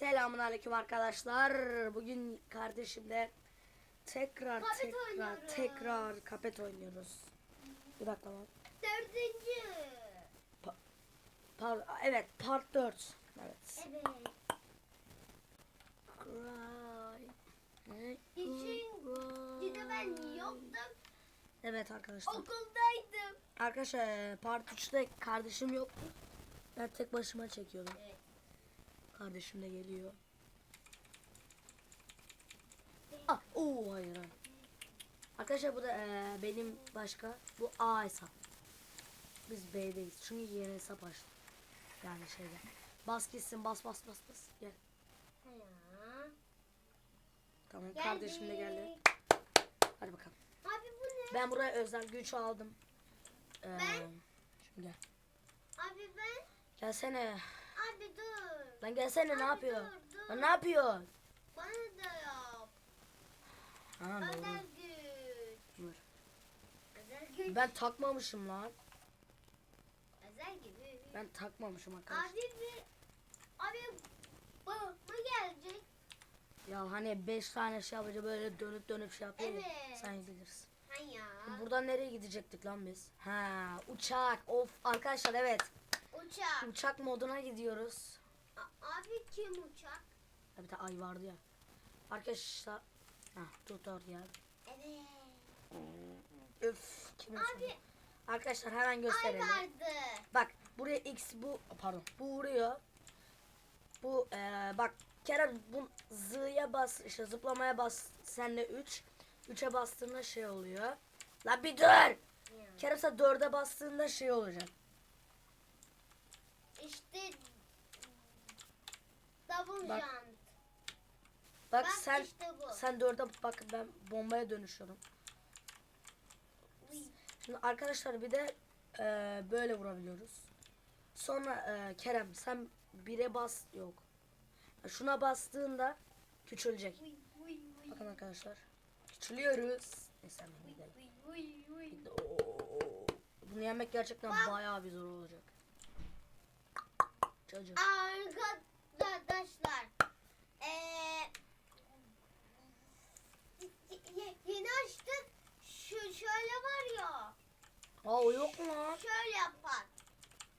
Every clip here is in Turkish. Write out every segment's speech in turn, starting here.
Selamun aleyküm arkadaşlar. Bugün kardeşimle tekrar Kapet tekrar oynuyoruz. tekrar kapet oynuyoruz. Bir dakika lan. Dördüncü. Par evet part 4. Evet. Evet. Cry. Ne? Üçüncü de ben yoktum. Evet arkadaşlar. Okuldaydım. Arkadaşlar e, part 3'te kardeşim yoktu. Ben tek başıma çekiyordum. Evet. Kardeşim de geliyor. Ah, oo hayır. hayır. Arkadaşlar bu da e, benim başka. Bu A hesap. Biz B'deyiz. Çünkü yeni hesap açtım. Yani şeyde. Bas gitsin bas bas bas bas. Gel. Tamam Geldik. kardeşim de geldi. Hadi bakalım. Abi bu ne? Ben buraya özel güç aldım. Ee, Ben? Şimdi gel. Abi ben. Gelsene. Abi dur. Lan gelsene ne Abi yapıyor? dur, dur. Lan ne yapıyor? Bana da yap. Ha, Özel doğru. güç. Dur. Özel güç. Ben takmamışım lan. Özel gibi. Ben takmamışım arkadaşlar. Abi bir. Abi bu mu gelecek? Ya hani 5 tane şey yapınca böyle dönüp dönüp şey yapıyor ya. Evet. Sen bilirsin. Ha ya. Buradan nereye gidecektik lan biz? Ha uçak. Of arkadaşlar evet. Uçak. Uçak moduna gidiyoruz. A- abi kim uçak? Ya bir de ay vardı ya. Arkadaşlar. Ha tutor ya. Evet. Öf. Kime Abi? Arkadaşlar hemen ay gösterelim. vardı. Bak buraya X bu pardon bu vuruyor. Bu eee, bak Kerem bu z'ya bas işte zıplamaya bas senle 3. 3'e bastığında şey oluyor. La bir dur. Ya. Kerem sen 4'e bastığında şey olacak. İşte double Bak. jump. Bak, Bak sen işte bu. sen 4'e bak ben bombaya dönüşüyorum. Şimdi arkadaşlar bir de eee, böyle vurabiliyoruz. Sonra eee, Kerem sen 1'e bas yok. Şuna bastığında küçülecek. Bakın arkadaşlar. Küçülüyoruz. Neyse Uy, gidelim. Bunu yemek gerçekten bayağı bir zor olacak. Çocuğum. Arkadaşlar. Ye- yeni açtık. Şu şöyle var ya. Aa o yok mu lan? Şöyle yapar.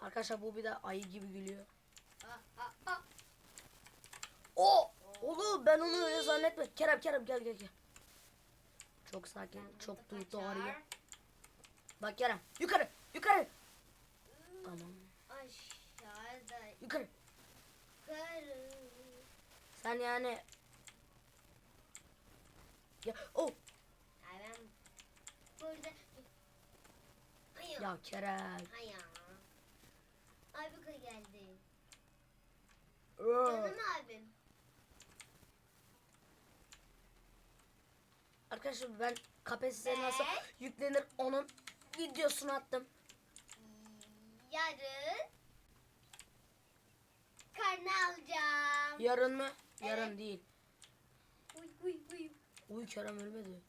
Arkadaşlar bu bir de ayı gibi gülüyor. O! Oğlum ben onu öyle zannetme. Kerem Kerem gel gel gel. Çok sakin, çok duydu arıyor. Bak Kerem yukarı yukarı. Tamam Aşağıda yukarı. yukarı. Sen yani ya oh ben burada Hayır. ya Kerem. Hayır. Abi kız geldi. Canım abim. Arkadaşlar ben Ne? nasıl yüklenir onun videosunu attım. Yarın Yarın mı? Yarın Evet. değil. Uy uy uy. Uy Kerem ölmedi.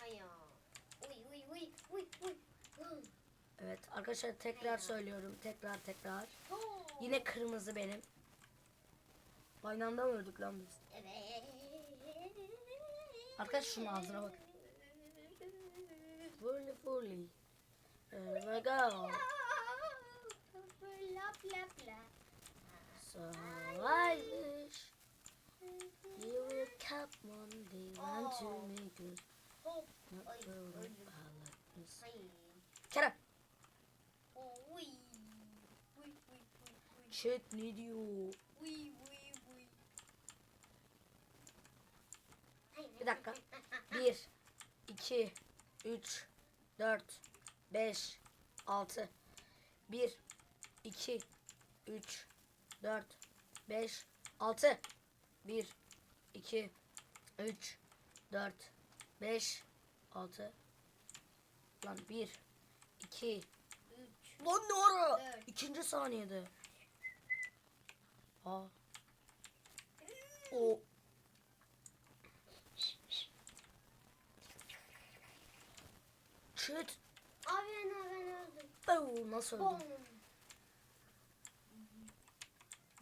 Hayır. Uy uy uy uy uy. Hı. Evet arkadaşlar tekrar söylüyorum. Tekrar tekrar. Oo. Yine kırmızı benim. Aynı anda mı öldük lan biz? Evet. Arkadaş şunun ağzına bak. Fully fully. Here we go. Lap lap lap. Wish you. Chat ne diyor? Bir dakika. 1, 2, 3, 4, 5, 6. 1, 2, 3, 4, 5, 6. 1, 2, 3, 4, 5, 6. Lan 1, 2. Üç. Lan ne ara? Dört. İkinci saniyede. Aa. O. Çıt. Abi ben ben öldüm. Oo, nasıl öldüm?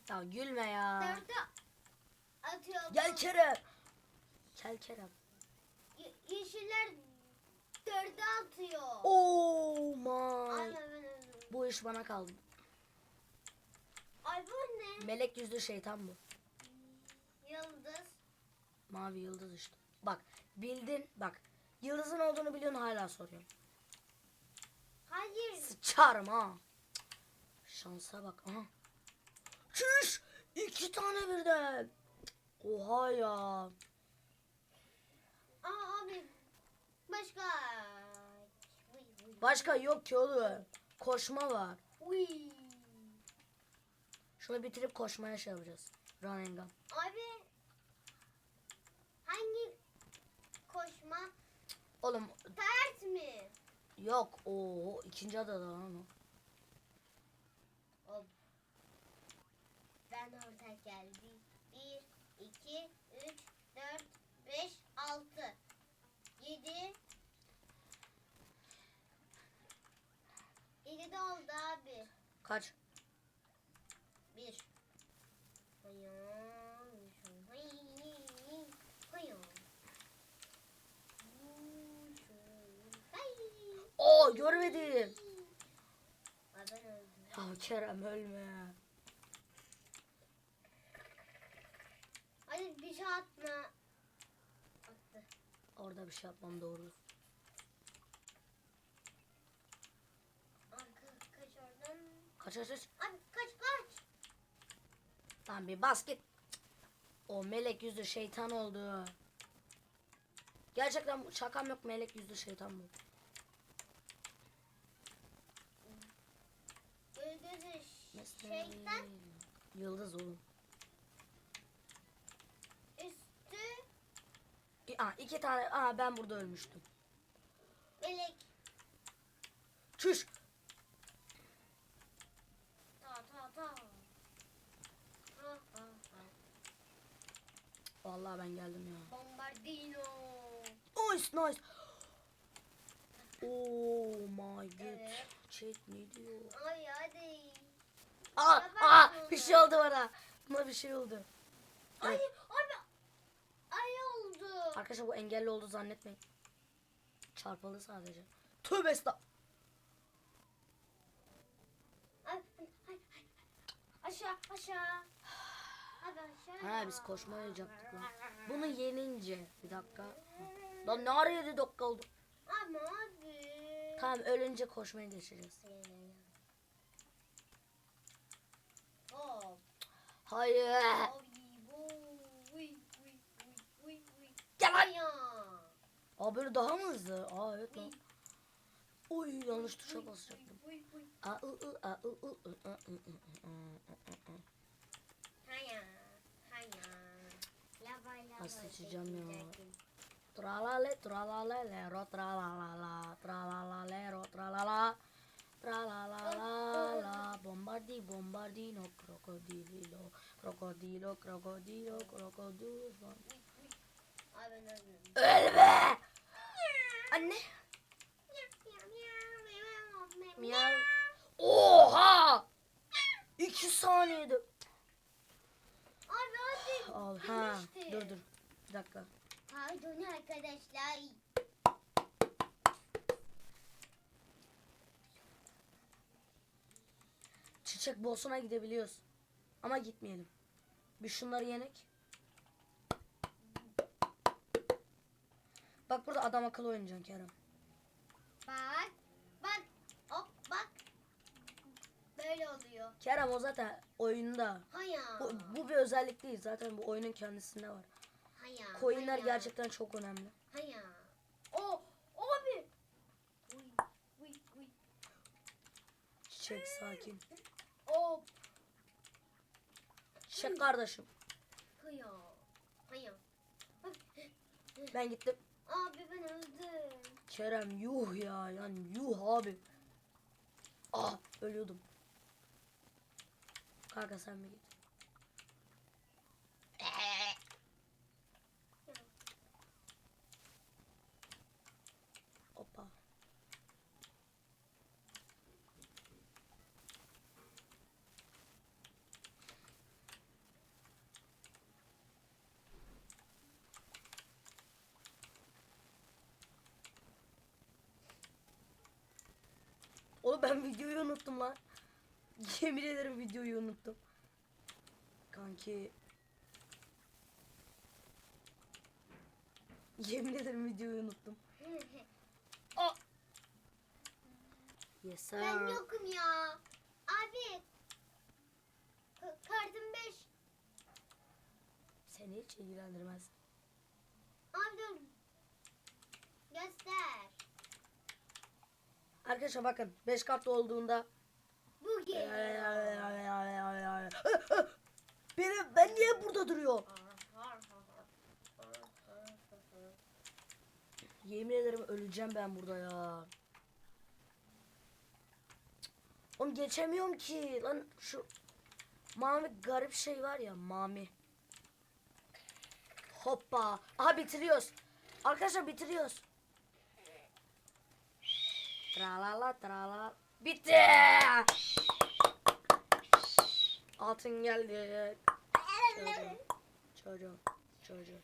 Ya gülme ya. Dörde atıyor. Gel Kerem. Gel Kerem. Ye- yeşiller dörde atıyor. Oh my. Ay. Bu iş bana kaldı. Ay bu ne? Melek yüzlü şeytan bu. Yıldız. Mavi yıldız işte. Bak bildin bak. Yıldızın olduğunu biliyorsun hala soruyorum. Hayır. Sıçarım ha. Şansa bak. Aha. Çüş. İki tane birden. Oha ya. Aa abi. Başka. Başka yok ki oğlum. Koşma var. Uy. Şunu bitirip koşmaya şey yapacağız. Run and gun. Abi. Hangi koşma? Oğlum Ters mi? yok. Oo ikinci adada lan o. Hop. Ben orada geldim. Bir, iki, üç, dört, beş, altı, yedi. Yedi de oldu abi. Kaç? Bir. Hayır. Hayır. Hayır. Oo görmedim. Ya Kerem ölme. Şey atma. Attı. Orada bir şey yapmam doğru. Arka kaç oradan. Kaç kaç kaç. Abi kaç kaç. Lan bir bas git. O melek yüzlü şeytan oldu. Gerçekten şakam yok melek yüzlü şeytan bu. Gözü şeytan Yıldız oğlum. Aa, iki tane. Aa ben burada ölmüştüm. melek. Çüş. Vallahi ben geldim ya. Bombardino. Nice nice. Oh my god. Evet. Chat ne diyor? Ay hadi. Aa, aa bir şey oldu bana. Buna bir şey oldu. Evet. Ay. Arkadaşlar bu engelli oldu zannetmeyin. Çarpıldı sadece. Tövbe estağ. Aşağı aşağı. Abi aşağı. Ha biz koşma oynayacaktık lan. Bunu yenince bir dakika. Lan ne ara 7 dakika oldu? Ama abi. Tamam ölünce koşmaya geçeceğiz. Hayır. Abi var ya. Aa böyle daha mı hızlı? Aa evet lan. Oy yanlış tuşa basacaktım. Aa ı ı a ı ı ı a ı ı ı Haya. Haya. Lava lava. Sıçacağım ya. Tralale tralale lero tralalala tralala lero tralala tralalala la bombardi bombardino crocodilo crocodilo crocodilo crocodilo Ay ben öldüm. Ölme! Anne. Miyav. Oha! İki saniyede. Abi hadi. Al ha. Dur dur. Bir dakika. Pardon arkadaşlar. Çiçek Bosun'a gidebiliyoruz. Ama gitmeyelim. Bir şunları yenek. Bak burada adam akıllı oynayacaksın Kerem. Bak. Bak. Hop bak. Böyle oluyor. Kerem o zaten oyunda. Haya. Bu, bu bir özellik değil. Zaten bu oyunun kendisinde var. Haya. Coinler haya, gerçekten çok önemli. Haya. O. Abi. Uy. Uy. Uy. Çiçek sakin. Hop. Çiçek kardeşim. Haya. Haya. Ben gittim. Abi ben öldüm. Kerem yuh ya. Yani yuh abi. Ah ölüyordum. Kanka sen mi git? Hoppa. Videoyu unuttum lan. Yemin ederim videoyu unuttum. Kanki. Yemin ederim videoyu unuttum. Yes ben yokum ya. Abi. Kartım 5. Seni hiç ilgilendirmez. Abi dur. Göster. Arkadaşlar bakın 5 kart olduğunda Bu. Benim ben niye burada duruyor? Yemin ederim öleceğim ben burada ya. Onu geçemiyorum ki. Lan şu mavi garip şey var ya mami. Hoppa. Aha bitiriyoruz. Arkadaşlar bitiriyoruz. Tralala tralala. Bitti. Altın geldi. Çocuğum. Çocuğum. Çocuğum.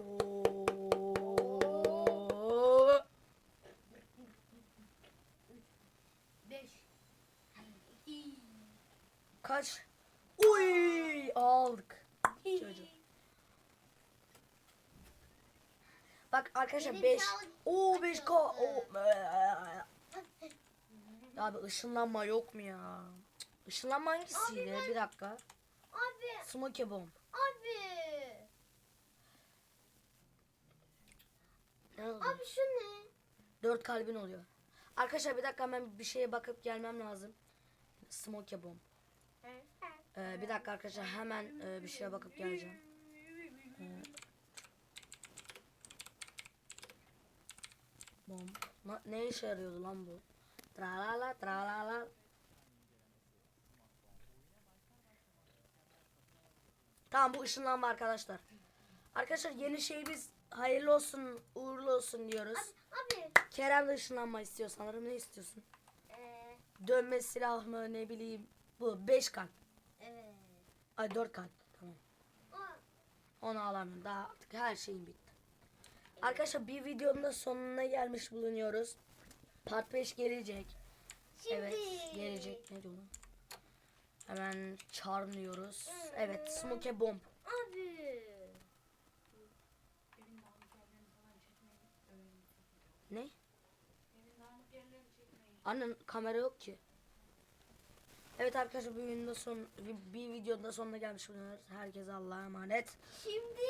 Oo. 5. Kaç? Uy aldık. Çocuğum. Bak arkadaşlar Benim 5. sağlık- Oo 5 k. Oo. Abi ışınlanma yok mu ya? Işınlanma hangisiydi? Bir dakika. Abi. Smoke bomb. Abi. Ne? Abi şu ne? 4 kalbin oluyor. Arkadaşlar bir dakika hemen bir şeye bakıp gelmem lazım. Smoke bomb. Ee, bir dakika arkadaşlar hemen e, bir şeye bakıp geleceğim. Ee, bomb. Na- ne işe yarıyordu lan bu? Tralala tralala. Tamam bu ışınlanma arkadaşlar. Arkadaşlar yeni şeyimiz hayırlı olsun, uğurlu olsun diyoruz. Abi. Kerem de ışınlanma istiyor sanırım. Ne istiyorsun? Ee, Dönme silah mı ne bileyim. Bu 5 kalp. evet. Ay 4 kalp. Tamam. Aa, Onu alamıyorum. Daha artık her şeyim bitti. Arkadaşlar bir videonun da sonuna gelmiş bulunuyoruz. Part 5 gelecek. Şimdi. Evet gelecek. Ne diyor? Hemen charm diyoruz. Evet smoke bomb. Abi. Ne? Annen kamera yok ki. Evet arkadaşlar bir videonun son bir, bir videonun da sonuna gelmiş bulunuyoruz. Herkese Allah'a emanet. Şimdi.